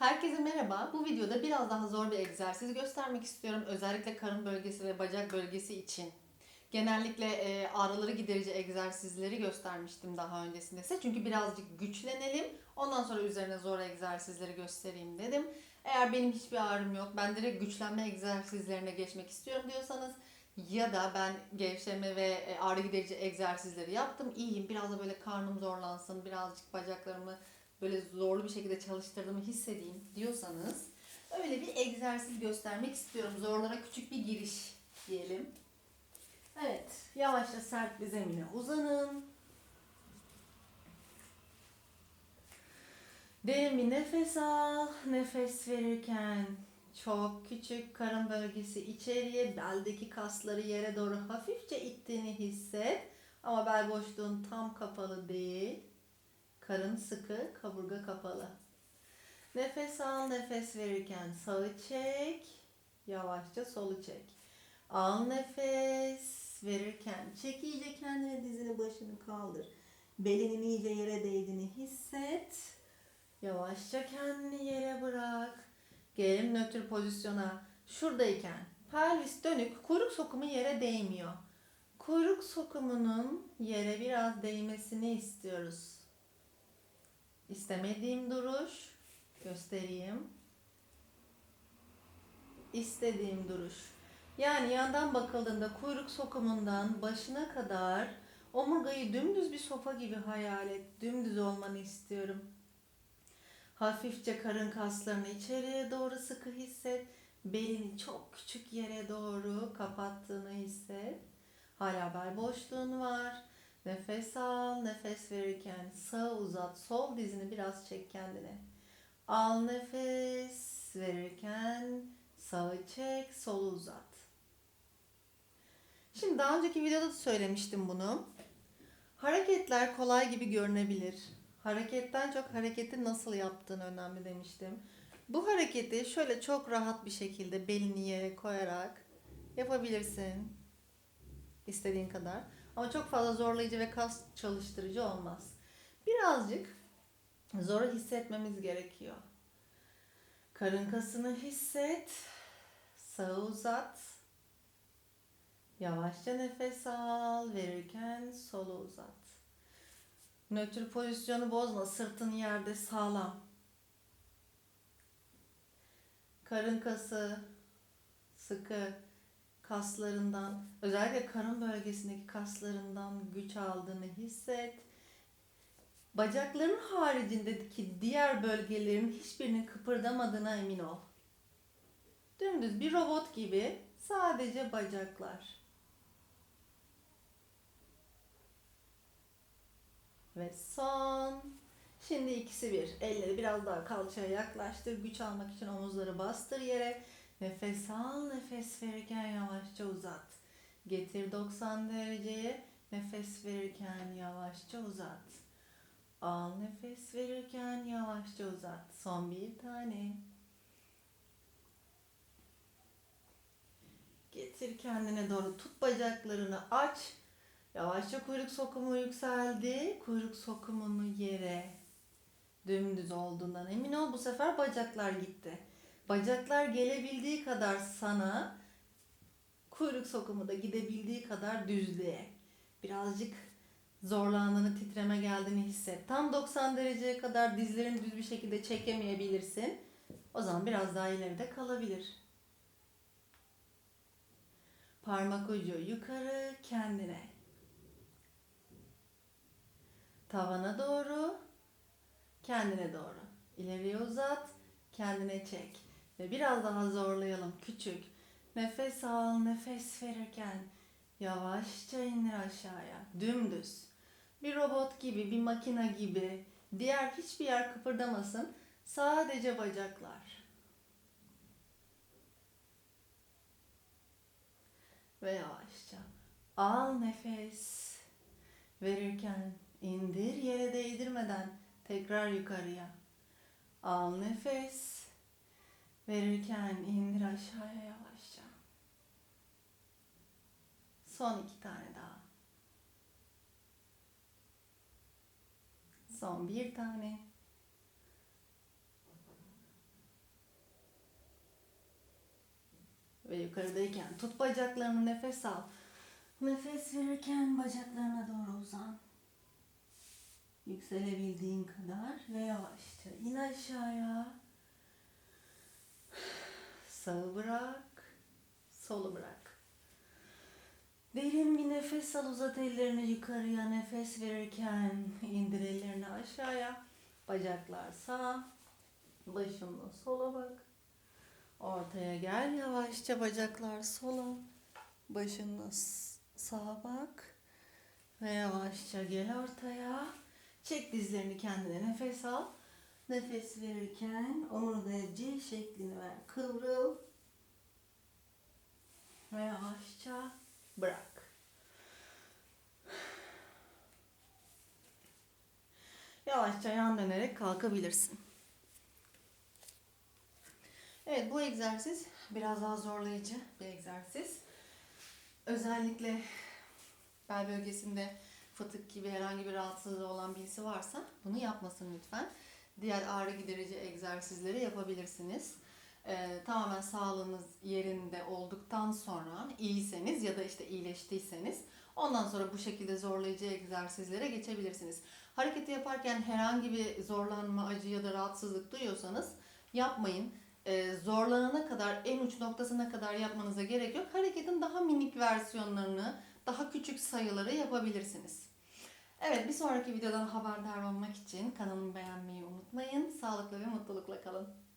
Herkese merhaba. Bu videoda biraz daha zor bir egzersiz göstermek istiyorum. Özellikle karın bölgesi ve bacak bölgesi için. Genellikle e, ağrıları giderici egzersizleri göstermiştim daha öncesinde size. Çünkü birazcık güçlenelim. Ondan sonra üzerine zor egzersizleri göstereyim dedim. Eğer benim hiçbir ağrım yok, ben direkt güçlenme egzersizlerine geçmek istiyorum diyorsanız ya da ben gevşeme ve e, ağrı giderici egzersizleri yaptım, iyiyim. Biraz da böyle karnım zorlansın, birazcık bacaklarımı böyle zorlu bir şekilde çalıştırdığımı hissedeyim diyorsanız öyle bir egzersiz göstermek istiyorum. Zorlara küçük bir giriş diyelim. Evet, yavaşça sert bir zemine uzanın. Derin bir nefes al. Nefes verirken çok küçük karın bölgesi içeriye, beldeki kasları yere doğru hafifçe ittiğini hisset. Ama bel boşluğun tam kapalı değil. Karın sıkı, kaburga kapalı. Nefes al, nefes verirken sağı çek, yavaşça solu çek. Al nefes verirken çek iyice kendini dizini başını kaldır. Belinin iyice yere değdiğini hisset. Yavaşça kendini yere bırak. Gelelim nötr pozisyona. Şuradayken pelvis dönük, kuyruk sokumu yere değmiyor. Kuyruk sokumunun yere biraz değmesini istiyoruz. İstemediğim duruş göstereyim. İstediğim duruş. Yani yandan bakıldığında kuyruk sokumundan başına kadar omurgayı dümdüz bir sofa gibi hayal et. Dümdüz olmanı istiyorum. Hafifçe karın kaslarını içeriye doğru sıkı hisset. Belini çok küçük yere doğru kapattığını hisset. Hala bel boşluğun var. Nefes al, nefes verirken sağ uzat, sol dizini biraz çek kendine. Al nefes verirken sağı çek, solu uzat. Şimdi daha önceki videoda da söylemiştim bunu. Hareketler kolay gibi görünebilir. Hareketten çok hareketi nasıl yaptığın önemli demiştim. Bu hareketi şöyle çok rahat bir şekilde belini yere koyarak yapabilirsin. İstediğin kadar. Ama çok fazla zorlayıcı ve kas çalıştırıcı olmaz. Birazcık zoru hissetmemiz gerekiyor. Karın kasını hisset. Sağı uzat. Yavaşça nefes al. Verirken solu uzat. Nötr pozisyonu bozma. Sırtın yerde sağlam. Karın kası sıkı kaslarından, özellikle karın bölgesindeki kaslarından güç aldığını hisset. Bacakların haricindeki diğer bölgelerin hiçbirinin kıpırdamadığına emin ol. Dümdüz bir robot gibi sadece bacaklar. Ve son. Şimdi ikisi bir. Elleri biraz daha kalçaya yaklaştır. Güç almak için omuzları bastır yere. Nefes al, nefes verirken yavaşça uzat. Getir 90 dereceye. Nefes verirken yavaşça uzat. Al nefes verirken yavaşça uzat. Son bir tane. Getir kendine doğru. Tut bacaklarını aç. Yavaşça kuyruk sokumu yükseldi. Kuyruk sokumunu yere dümdüz olduğundan emin ol. Bu sefer bacaklar gitti. Bacaklar gelebildiği kadar sana, kuyruk sokumu da gidebildiği kadar düzlüğe. Birazcık zorlandığını, titreme geldiğini hisset. Tam 90 dereceye kadar dizlerini düz bir şekilde çekemeyebilirsin. O zaman biraz daha ileride kalabilir. Parmak ucu yukarı kendine. Tavana doğru, kendine doğru. İleriye uzat, kendine çek. Ve biraz daha zorlayalım. Küçük. Nefes al, nefes verirken yavaşça indir aşağıya. Dümdüz. Bir robot gibi, bir makina gibi. Diğer hiçbir yer kıpırdamasın. Sadece bacaklar. Ve yavaşça. Al nefes. Verirken indir yere değdirmeden tekrar yukarıya. Al nefes. Verirken indir aşağıya yavaşça. Son iki tane daha. Son bir tane. Ve yukarıdayken tut bacaklarını nefes al. Nefes verirken bacaklarına doğru uzan. Yükselebildiğin kadar ve yavaşça in aşağıya. Sağı bırak, solu bırak. Derin bir nefes al uzat ellerini yukarıya nefes verirken indir ellerini aşağıya. Bacaklar sağ, başımla sola bak. Ortaya gel yavaşça bacaklar sola. Başınla sağa bak. Ve yavaşça gel ortaya. Çek dizlerini kendine nefes al. Nefes verirken omurgaya C şeklini ver. Kıvrıl. Ve yavaşça bırak. Yavaşça yan dönerek kalkabilirsin. Evet bu egzersiz biraz daha zorlayıcı bir egzersiz. Özellikle bel bölgesinde fıtık gibi herhangi bir rahatsızlığı olan birisi varsa bunu yapmasın lütfen. Diğer ağrı giderici egzersizleri yapabilirsiniz. Ee, tamamen sağlığınız yerinde olduktan sonra iyiyseniz ya da işte iyileştiyseniz ondan sonra bu şekilde zorlayıcı egzersizlere geçebilirsiniz. Hareketi yaparken herhangi bir zorlanma, acı ya da rahatsızlık duyuyorsanız yapmayın. Ee, zorlanana kadar en uç noktasına kadar yapmanıza gerek yok. Hareketin daha minik versiyonlarını, daha küçük sayıları yapabilirsiniz. Evet bir sonraki videodan haberdar olmak için kanalımı beğenmeyi unutmayın. Sağlıklı ve mutlulukla kalın.